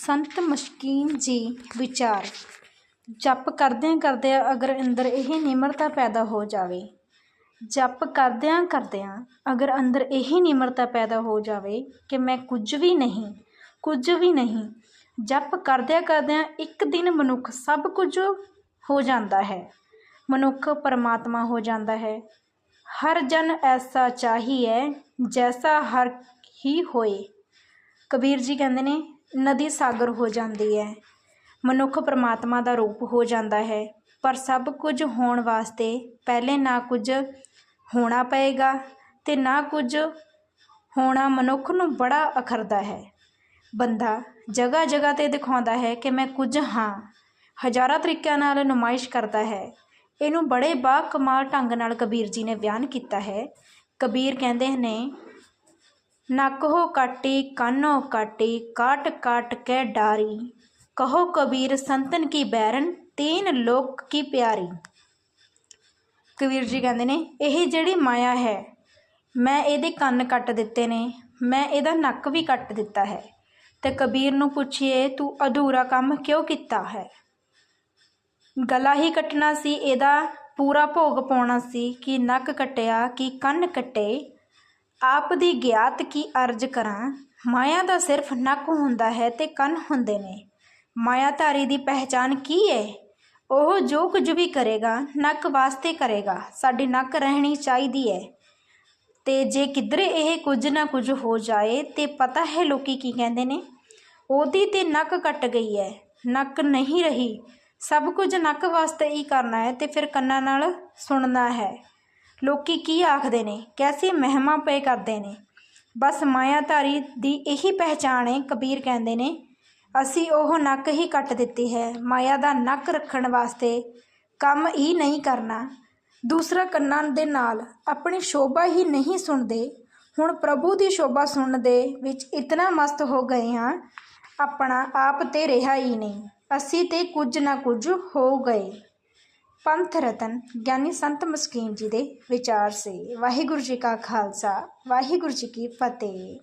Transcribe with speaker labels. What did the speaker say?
Speaker 1: ਸੰਤ ਮਸ਼ਕੀਨ ਜੀ ਵਿਚਾਰ, ਜਪ ਕਰਦਿਆਂ ਕਰਦਿਆਂ ਅਗਰ ਅੰਦਰ ਇਹ ਨਿਮਰਤਾ ਪੈਦਾ ਹੋ ਜਾਵੇ, ਜਪ ਕਰਦਿਆਂ ਕਰਦਿਆਂ ਅਗਰ ਅੰਦਰ ਇਹ ਨਿਮਰਤਾ ਪੈਦਾ ਹੋ ਜਾਵੇ ਕਿ ਮੈਂ ਕੁਝ ਵੀ ਨਹੀਂ, ਕੁਝ ਵੀ ਨਹੀਂ, ਜਪ ਕਰਦਿਆਂ ਕਰਦਿਆਂ ਇੱਕ ਦਿਨ ਮਨੁੱਖ ਸਭ ਕੁਝ ਹੋ ਜਾਂਦਾ ਹੈ, ਮਨੁੱਖ ਪਰਮਾਤਮਾ ਹੋ ਜਾਂਦਾ ਹੈ। ਹਰ ਜਨ ਐਸਾ ਚਾਹੀਏ ਜੈਸਾ ਹਰ ਹੀ ਹੋਏ। ਕਬੀਰ ਜੀ ਕਹਿੰਦੇ ਨੇ ਨਦੀ ਸਾਗਰ ਹੋ ਜਾਂਦੀ ਹੈ। ਮਨੁੱਖ ਪਰਮਾਤਮਾ ਦਾ ਰੂਪ ਹੋ ਜਾਂਦਾ ਹੈ। ਪਰ ਸਭ ਕੁਝ ਹੋਣ ਵਾਸਤੇ ਪਹਿਲੇ ਨਾ ਕੁਝ ਹੋਣਾ ਪਏਗਾ ਤੇ ਨਾ ਕੁਝ ਹੋਣਾ ਮਨੁੱਖ ਨੂੰ ਬੜਾ ਅਖਰਦਾ ਹੈ। ਬੰਦਾ ਜਗ੍ਹਾ ਜਗ੍ਹਾ ਤੇ ਦਿਖਾਉਂਦਾ ਹੈ ਕਿ ਮੈਂ ਕੁਝ ਹਾਂ। ਹਜ਼ਾਰਾਂ ਤਰੀਕਿਆਂ ਨਾਲ ਨੁਮਾਇਸ਼ ਕਰਦਾ ਹੈ। ਇਹਨੂੰ ਬੜੇ ਬਾ ਕਮਾਲ ਢੰਗ ਨਾਲ ਕਬੀਰ ਜੀ ਨੇ ਬਿਆਨ ਕੀਤਾ ਹੈ। ਕਬੀਰ ਕਹਿੰਦੇ ਨੇ ਨੱਕ ਹੋ ਕਾਟੀ, ਕੰਨੋ ਕਾਟੀ, ਕਾਟ ਕਾਟ ਕੇ ਡਾਰੀ। ਕਹੋ ਕਬੀਰ, ਸੰਤਨ ਕੀ ਬੈਰਨ, ਤੀਨ ਲੋਕ ਕੀ ਪਿਆਰੀ। ਕਬੀਰ ਜੀ ਕਹਿੰਦੇ ਨੇ, ਇਹ ਜਿਹੜੀ ਮਾਇਆ ਹੈ, ਮੈਂ ਇਹਦੇ ਕੰਨ ਕੱਟ ਦਿੱਤੇ ਨੇ, ਮੈਂ ਇਹਦਾ ਨੱਕ ਵੀ ਕੱਟ ਦਿੱਤਾ ਹੈ। ਤੇ ਕਬੀਰ ਨੂੰ ਪੁੱਛੀਏ, ਤੂੰ ਅਧੂਰਾ ਕੰਮ ਕਿਉਂ ਕੀਤਾ ਹੈ? ਗਲਾ ਹੀ ਕੱਟਣਾ ਸੀ, ਇਹਦਾ ਪੂਰਾ ਭੋਗ ਪਾਉਣਾ ਸੀ, ਕਿ ਨੱਕ ਕੱਟਿਆ, ਕਿ ਕੰਨ ਕੱਟੇ ਆਪ ਦੀ ਗਿਆਤ ਕੀ ਅਰਜ ਕਰਾਂ? ਮਾਇਆ ਦਾ ਸਿਰਫ ਨੱਕ ਹੁੰਦਾ ਹੈ ਤੇ ਕੰਨ ਹੁੰਦੇ ਨੇ। ਮਾਇਆਧਾਰੀ ਦੀ ਪਹਿਚਾਨ ਕੀ ਹੈ ਉਹ ਜੋ ਕੁਝ ਵੀ ਕਰੇਗਾ, ਨੱਕ ਵਾਸਤੇ ਕਰੇਗਾ, ਸਾਡੀ ਨੱਕ ਰਹਿਣੀ ਚਾਹੀਦੀ ਹੈ ਤੇ ਜੇ ਕਿਧਰੇ ਇਹ ਕੁਝ ਨਾ ਕੁਝ ਹੋ ਜਾਏ, ਤੇ ਪਤਾ ਹੈ ਲੋਕੀ ਕੀ ਕਹਿੰਦੇ ਨੇ? ਉਹਦੀ ਤੇ ਨੱਕ ਕੱਟ ਗਈ ਹੈ ਨੱਕ ਨਹੀਂ ਰਹੀ। ਸਭ ਕੁਝ ਨੱਕ ਵਾਸਤੇ ਹੀ ਕਰਨਾ ਹੈ ਤੇ ਫਿਰ ਕੰਨਾਂ ਨਾਲ ਸੁਣਨਾ ਹੈ। ਲੋਕੀ ਕੀ ਆਖਦੇ ਨੇ? ਕੈਸੀ ਮਹਿਮਾ ਪਏ ਕਰਦੇ ਨੇ? ਬਸ ਮਾਇਆਧਾਰੀ ਦੀ ਇਹੀ ਪਹਿਚਾਣ ਹੈ ਕਬੀਰ ਕਹਿੰਦੇ ਨੇ। ਅਸੀਂ ਉਹ ਨੱਕ ਹੀ ਕੱਟ ਦਿੱਤੀ ਹੈ। ਮਾਇਆ ਦਾ ਨੱਕ ਰੱਖਣ ਵਾਸਤੇ ਕੰਮ ਹੀ ਨਹੀਂ ਕਰਨਾ। ਦੂਸਰਾ ਕੰਨਾਂ ਦੇ ਨਾਲ ਆਪਣੀ ਸ਼ੋਭਾ ਹੀ ਨਹੀਂ ਸੁਣਦੇ। ਹੁਣ ਪ੍ਰਭੂ ਦੀ ਸ਼ੋਭਾ ਸੁਣਨ ਦੇ ਵਿੱਚ ਇਤਨਾ ਮਸਤ ਹੋ ਗਏ ਹਾਂ, ਆਪਣਾ ਆਪ ਤੇ ਰਿਹਾ ਹੀ ਨਹੀਂ। ਅਸੀਂ ਤੇ ਕੁਝ ਨਾ ਕੁਝ ਹੋ ਗਏ। ਪੰਥ ਰਤਨ ਗਿਆਨੀ ਸੰਤ ਮਸਕੀਨ ਜੀ ਦੇ ਵਿਚਾਰ ਸੇ। ਵਾਹਿਗੁਰੂ ਜੀ ਕਾ ਖਾਲਸਾ, ਵਾਹਿਗੁਰੂ ਜੀ ਕੀ ਫਤਿਹ।